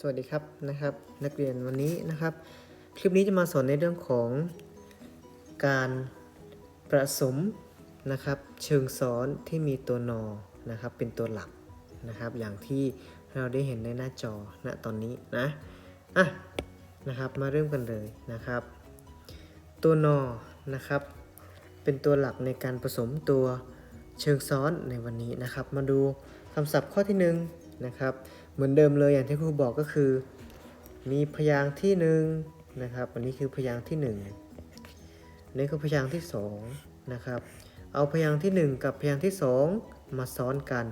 สวัสดีครับนะครับ นักเรียนวันนี้นะครับ คลิปนี้จะมาสอนในเรื่องของการประสมนะครับ เชิงซ้อนที่มีตัวนอนะครับ เป็นตัวหลักนะครับ อย่างที่เราได้เห็นในหน้าจอณตอนนี้นะอะนะครับมาเริ่มกันเลยนะครับ ตัวนอนะครับ เป็นตัวหลักในการผสมตัวเชิงซ้อนในวันนี้นะครับ มาดูคำศัพท์ข้อที่หนึ่งนะครับ เหมือนเดิมเลยอย่างที่ครูบอกก็คือ มีพยางค์ที่หนึ่งนะครับ อันนี้คือพยางค์ที่หนึ่งนี่คือพยางค์ที่สองนะครับ เอาพยางค์ที่หนึ่งกับพยางค์ที่สองมาซ้อนกัน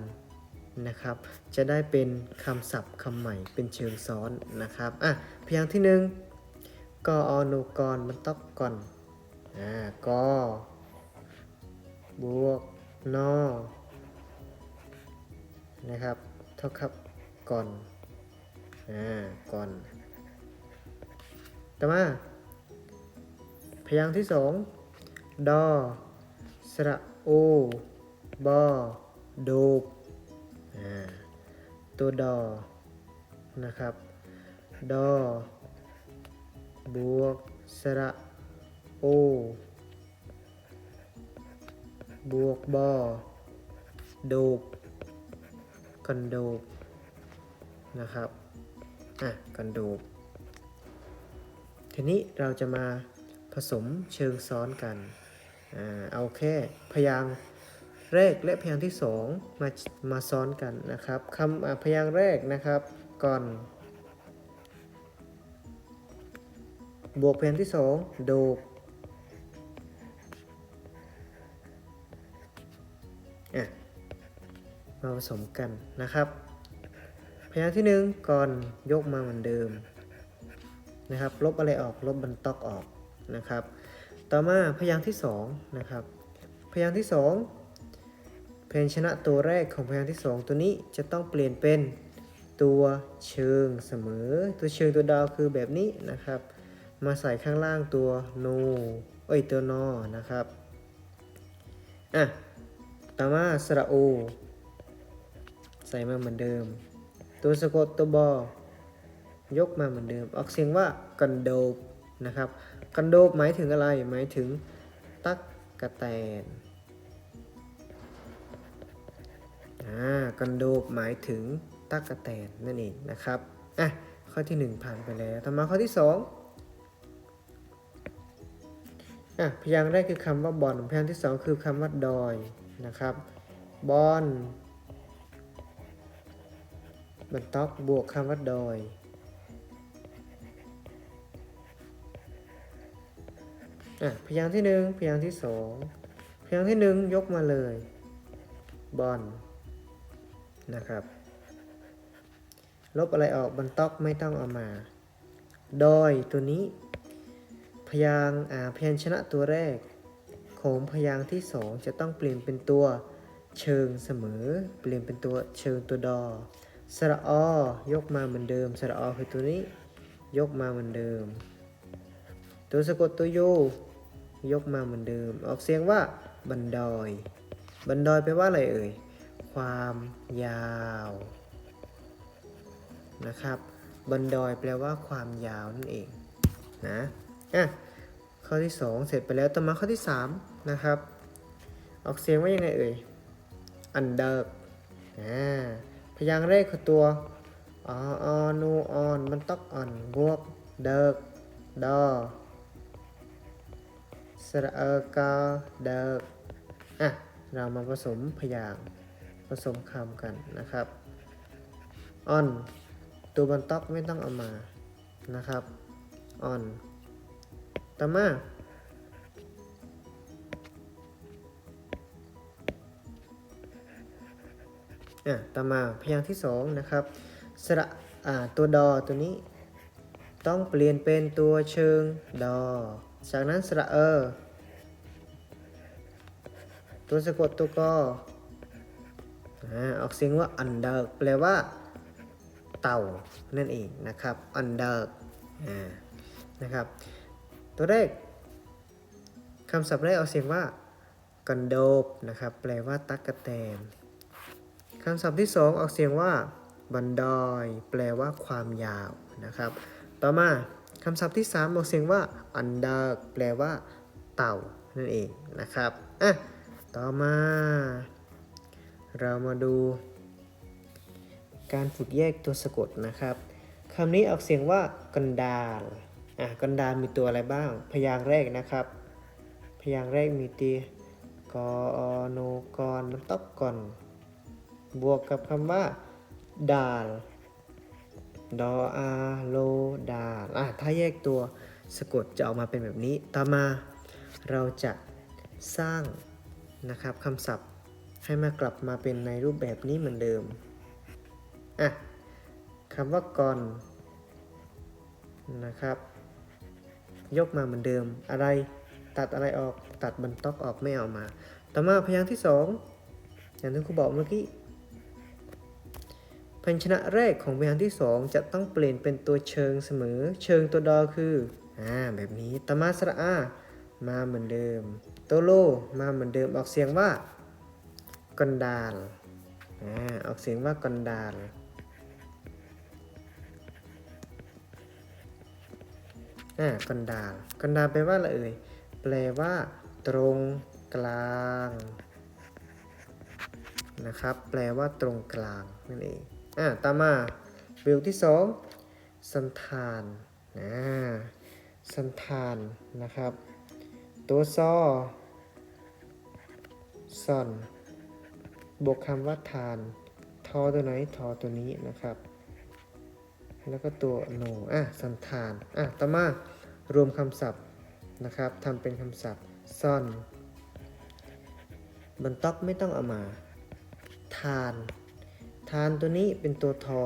นะครับ จะได้เป็นคำศัพท์คำใหม่เป็นเชิงซ้อนนะครับอะพยางค์ที่หนึ่งกออนกรมันตอกก่อนอ่ากอบวกนอนะครับเท่ากับ ก่อนอ่าก่อนต่อมา พยางค์ที่สองดอสระโอบอโดบอ่าตัวดอนะครับ ดอบวกสระโอบวกบอโดบกันโดบ นะครับอะกันโดบทีนี้เราจะมาผสมเชิงซ้อนกันอ่าเอาแค่พยางแรกและพยางที่สองมามาซ้อนกันนะครับคำพยางแรกนะครับก่อนบวกพยางที่สองโดบอะมาผสมกันนะครับ พยางค์ที่หนึ่งก่อนยกมาเหมือนเดิมนะครับลบอะไรออกลบบันตอกออกนะครับ ต่อมาพยางค์ที่สองนะครับพยางค์ที่สองพยัญชนะตัวแรกของพยางค์ที่สองตัวนี้จะต้องเปลี่ยนเป็นตัวเชิงเสมอ ตัวเชิงตัวดาวคือแบบนี้นะครับ มาใส่ข้างล่างตัวโนเอ้ยตัวนอนะครับอะต่อมาสระโอ ใส่มาเหมือนเดิม ตัวสะกดตัวบอยกมาเหมือนเดิม ออกเสียงว่ากันโดบนะครับ กันโดบหมายถึงอะไร หมายถึงตักกะแตนอ่ากันโดบหมายถึงตักกะแตนนั่นเองนะครับอะข้อที่หนึ่งผ่านไปแล้วต่อมาข้อที่สองอะพยางค์แรกคือคำว่าบอลพยางค์ที่สองคือคำว่าดอยนะครับบอล บันต๊อกบวกคำว่าดอย อะพยางค์ที่หนึ่งพยางค์ที่สองพยางค์ที่หนึ่งยกมาเลย บอลนะครับ ลบอะไรออกบันต๊อกไม่ต้องเอามา ดอยตัวนี้ พยางอ่าพยัญชนะตัวแรกของพยางที่สองจะต้องเปลี่ยนเป็นตัวเชิงเสมอ เปลี่ยนเป็นตัวเชิงตัวดอ สระอยกมาเหมือนเดิม สระอคือตัวนี้ ยกมาเหมือนเดิม ตัวสะกดตัวโยยกมาเหมือนเดิม ออกเสียงว่าบันดอย บันดอยแปลว่าอะไรเอ่ย ความยาวนะครับ บันดอยแปลว่าความยาวนั่นเองนะอะข้อที่ 2 เสร็จไปแล้วต่อมาข้อที่ 3 นะครับ ออกเสียงว่ายังไงเอ่ย อันเดอร์อ่า ยางค์แรกคือตัวอออนูออน มันตอกอ่อนบวก เดิกดอสระเอกาเดิกอะ เรามาผสมพยางค์ผสมคำกันนะครับออน ตัวบันต๊อกไม่ต้องเอามานะครับออนต่อมา อะต่อมาพยางค์ที่สองนะครับสระอ่าตัวดอตัวนี้ ต้องเปลี่ยนเป็นตัวเชิงดอ จากนั้นสระเออ ตัวสะกดตัวกออ่าออกเสียงว่า under แปลว่า เต่านั่นเองนะครับ under อ่านะครับ ตัวแรกคำศัพท์แรกออกเสียงว่ากันโดบนะครับ แปลว่าตักกะแตน คำศัพท์ที่สองออกเสียงว่าบันดอยแปลว่าความยาวนะครับ ต่อมาคำศัพท์ที่ 3 ออกเสียงว่าอันดาแปลว่า เต่านั่นเองนะครับอะต่อมา เรามาดู การฝึกแยกตัวสะกดนะครับคำนี้ออกเสียงว่ากันดาลอะกันดาลมีตัวอะไรบ้าง พยางค์แรกนะครับ พยางค์แรกมีตีกอโนกรนตอบก่อน บวกกับคำว่าดาลดออาโลดาลอะถ้าแยกตัวสะกดจะออกมาเป็นแบบนี้ ต่อมาเราจะสร้างนะครับคำศัพท์ให้มากลับมาเป็นในรูปแบบนี้เหมือนเดิม อะคำว่าก่อนนะครับ ยกมาเหมือนเดิม อะไรตัดอะไรออกตัดบรรทบออกไม่เอามา ต่อมาพยางค์ที่สองอย่างที่ครูบอกเมื่อกี้ พยัญชนะแรกของพยางค์ที่สองจะต้องเปลี่ยนเป็นตัวเชิงเสมอ เชิงตัวดอคืออ่าแบบนี้ตมาสระอามาเหมือนเดิมตัวโลมาเหมือนเดิมออกเสียงว่ากันดาลอ่าออกเสียงว่ากันดาลอ่ากันดาลกันดาลแปลว่าอะไรเอ่ยแปลว่า ตรงกลางนะครับ แปลว่าตรงกลางนั่นเอง อ่าต่อมาเบลที่สองสันธานอ่าสันธานนะครับ ตัวซอซอนบวกคำว่าทาน ทอตัวไหนทอตัวนี้นะครับ แล้วก็ตัวโนอะสันธานอะต่อมารวมคำศัพท์นะครับทำเป็นคำศัพท์ซ่อนบนต๊อกไม่ต้องเอามา ทาน ทานตัวนี้เป็นตัวทอ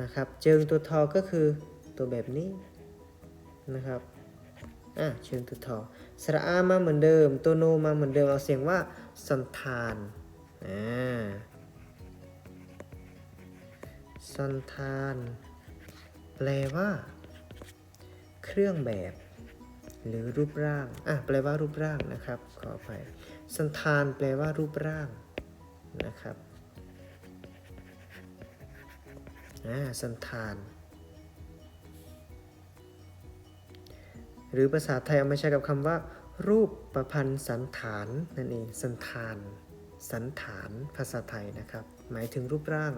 นะครับเจิงตัวทอก็คือตัวแบบนี้นะครับอะเชิงตัวทอสระอามาเหมือนเดิม ตัวโนมาเหมือนเดิมเอาเสียงว่าสันธานอ่าสันธาน แปลว่า เครื่องแบบ หรือรูปร่างอะแปลว่ารูปร่างนะครับ ขออภัยสันธานแปลว่ารูปร่างนะครับ สันธาน หรือภาษาไทยเอามาใช้กับคำว่า รูปประพันธ์สันฐานนั่นเองสันธาน สันฐานภาษาไทยนะครับ หมายถึงรูปร่าง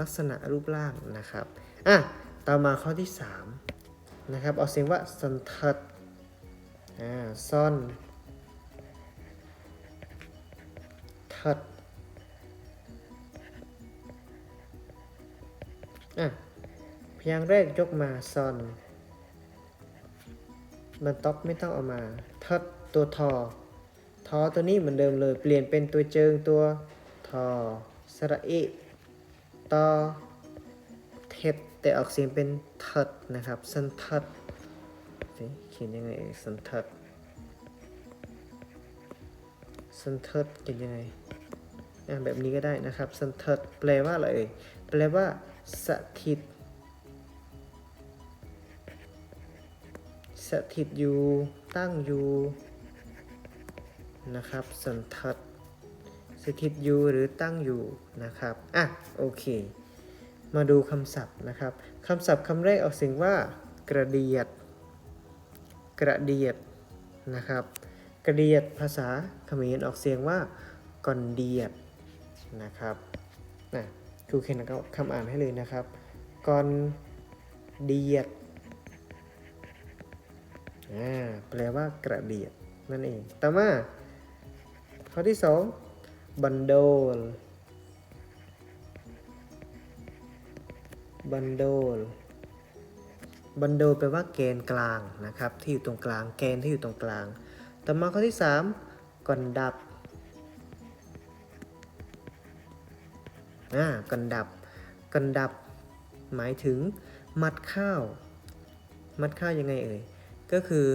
ลักษณะรูปร่างนะครับอะต่อมาข้อที่ 3 นะครับเอาเสียงว่าสันทัดอ่าซ่อนทัด อะพยางแรกยกมาซอนบันต๊อกไม่ต้องเอามาทัดตัวทอ ทอตัวนี้เหมือนเดิมเลย เปลี่ยนเป็นตัวเจิงตัวทอสระอะตอเท็ดแต่ออกเสียงเป็นทัดนะครับ สันทัดเขียนยังไงสันทัดสันทัดเขียนยังไงแบบนี้ก็ได้นะครับสันทัดแปลว่าอะไรเอ่ย แปลว่า สถิต สถิตอยู่ ตั้งอยู่ นะครับ สันทัดสถิตอยู่หรือตั้งอยู่นะครับ อะ โอเค มาดูคำศัพท์นะครับคำศัพท์คำแรกออกเสียงว่า กระเดียด กระเดียดนะครับ กระเดียดภาษาเขมรออกเสียงว่าก่อนเดียดนะครับนะ ครูเขียนคำอ่านให้เลยนะครับก่อนเดียดอ่าแปลว่ากระเดียดนั่นเอง ต่อมา ข้อที่สองบันโดลบันโดลบันโดลแปลว่าแกนกลางนะครับ ที่อยู่ตรงกลาง แกนที่อยู่ตรงกลาง ต่อมาข้อที่ 3ก่อนดับ อ่าก่อนดับก่อนดับ หมายถึงมัดข้าว มัดข้าวยังไงเอ่ย ก็คือ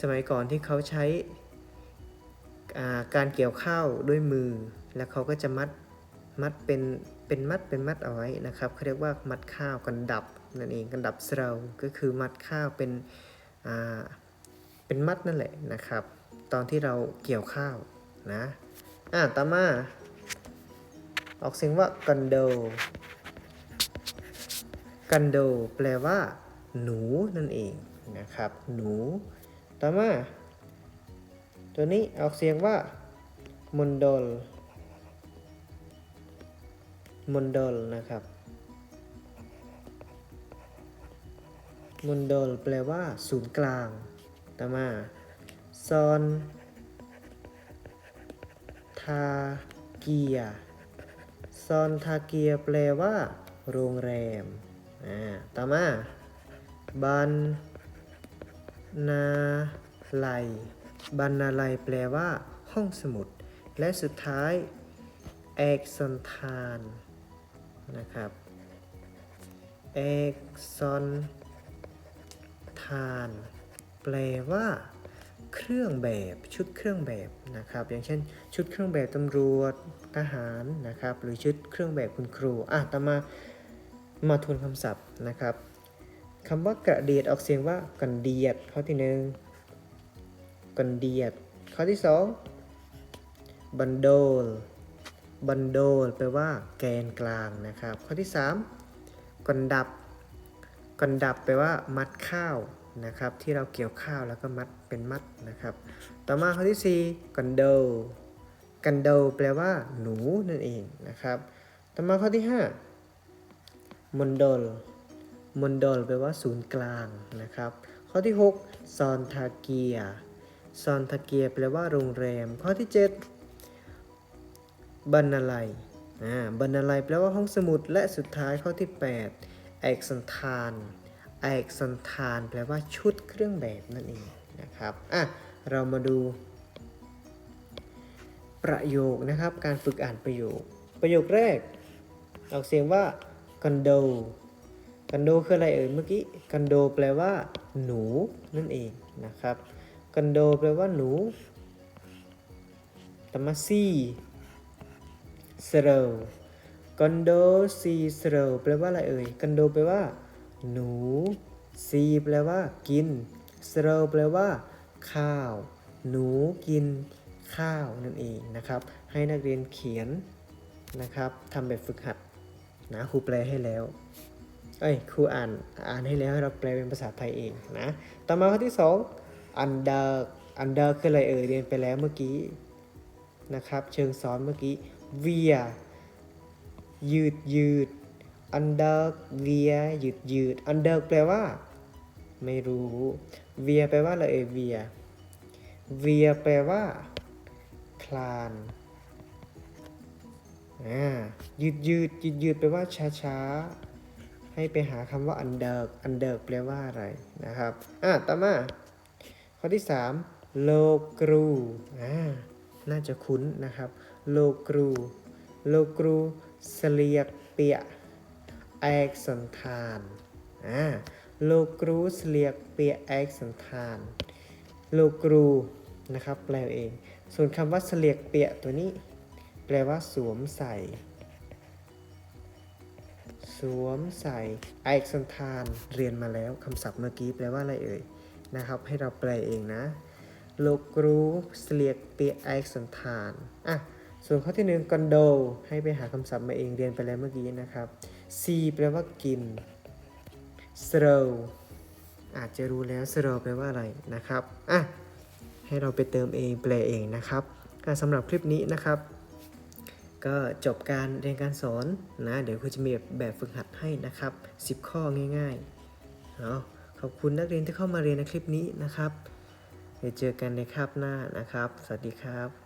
สมัยก่อนที่เขาใช้าการเกี่ยวข้าวด้วยมือ แล้วเขาก็จะมัด มัดเป็น เป็นมัด เป็นมัดเอาไว้นะครับเขาเรียกว่ามัดข้าวกันดับนั่นเองกันดับเสราก็คือมัดข้าวเป็น อ่า เป็นมัดนั่นแหละนะครับ ตอนที่เราเกี่ยวข้าวนะ อ่าต่อมา ออกเสียงว่ากันโด กันโด แปลว่า หนูนั่นเองนะครับ หนู ต่อมา ตัวนี้ออกเสียงว่ามุนโดลมุนโดลนะครับมุนโดลแปลว่า ศูนย์กลาง ต่อมาซอน ทาเกีย อนทาเกียแปลว่า โรงแรม อ่า ต่อมา บันนาไลบันนาไลแปลว่า ห้องสมุด และสุดท้ายเอกซอนทานนะครับเอกซอนทาน แปลว่า รื่องแบบชุดเครื่องแบบนะครับ อย่างเช่น ชุดเครื่องแบบตำรวจทหารนะครับ หรือชุดเครื่องแบบคุณครูอะต่อมามาทวนคำศัพท์นะครับคำว่ากระเดียดออกเสียงว่ากันเดียดข้อที่หนึ่งกันเดียดข้อที่สองบันโดลบันโดลแปลว่าแกนกลางนะครับ ข้อที่สามกันดับกันดับแปลว่ามัดข้าว นะครับที่เราเกี่ยวข้าวแล้วก็มัดเป็นมัดนะครับ ต่อมาข้อที่4กันโดกันโดแปลว่าหนูนั่นเองนะครับ ต่อมาข้อที่5มนดลมนดลแปลว่าศูนย์กลางนะครับ ข้อที่6ซอนทาเกียซอนทาเกียแปลว่าโรงแรม ข้อที่ 7บรรณาลัยอ่าบรรณาลัยแปลว่าห้องสมุดและสุดท้ายข้อที่8เอกสันธาน เอกสันธานแปลว่าชุดเครื่องแบบนั่นเองนะครับอะเรามาดู ประโยคนะครับการฝึกอ่านประโยค ประโยคแรก ออกเสียงว่ากันโดกันโดคืออะไรเอ่ยเมื่อกี้กันโดแปลว่าหนูนั่นเองนะครับกันโดแปลว่าหนูตมาซีเซโรกันโดซีเซโรแปลว่าอะไรเอ่ยกันโดแปลว่า หนู ซีแปลว่า กินเซโรแปลว่า ข้าว หนูกินข้าวนั่นเองนะครับ ให้นักเรียนเขียนนะครับทำแบบฝึกหัดนะครูแปลให้แล้ว เอ้ยครูอ่านอ่านให้แล้วให้เราแปลเป็นภาษาไทยเองนะ ต่อมาข้อที่สองอันเดอร์อันเดอร์คืออะไรเอ่ยเรียนไปแล้วเมื่อกี้นะครับ เชิงซ้อนเมื่อกี้เวียยืดยืด อันเดอร์เวียยืดยืดอันเดอร์แปลว่า ไม่รู้เวียแปลว่าอะไรเอ่ยเวียเวียแปลว่า คลานอ่ายืดยืดยืดยืดแปลว่าช้าช้าให้ไปหาคำว่าอันเดอร์อันเดอร์แปลว่าอะไรนะครับอะต่อมาข้อที่3โลกรูอ่าน่าจะคุ้นนะครับ โลกรู โลกรูเสลียกเปีย แอกสันธานอ่าโลกรูเสลียกเปียแอกสันธานโลกรูนะครับแปลเอง ส่วนคำว่าเสลียกเปียตัวนี้ แปลว่าสวมใส่ สวมใส่ไอกสันธานเรียนมาแล้วคำศัพท์เมื่อกี้แปลว่าอะไรเอ่ยนะครับ ให้เราแปลเองนะโลกรูเสลียกเปียไอกสันธานอะส่วนข้อที่หนึ่งกอนโดให้ไปหาคำศัพท์มาเองเรียนไปแล้วเมื่อกี้นะครับ C แปลว่ากิน slow อาจจะรู้แล้ว slow แปลว่าอะไรนะครับอะให้เราไปเติมเองแปลเองนะครับอะสำหรับคลิปนี้นะครับ ก็จบการเรียนการสอนนะเดี๋ยวครูจะมีแบบฝึกหัดให้นะครับ 10 ข้อง่ายๆเอาขอบคุณนักเรียนที่เข้ามาเรียนในคลิปนี้นะครับ เดี๋ยวเจอกันในคาบหน้านะครับ สวัสดีครับ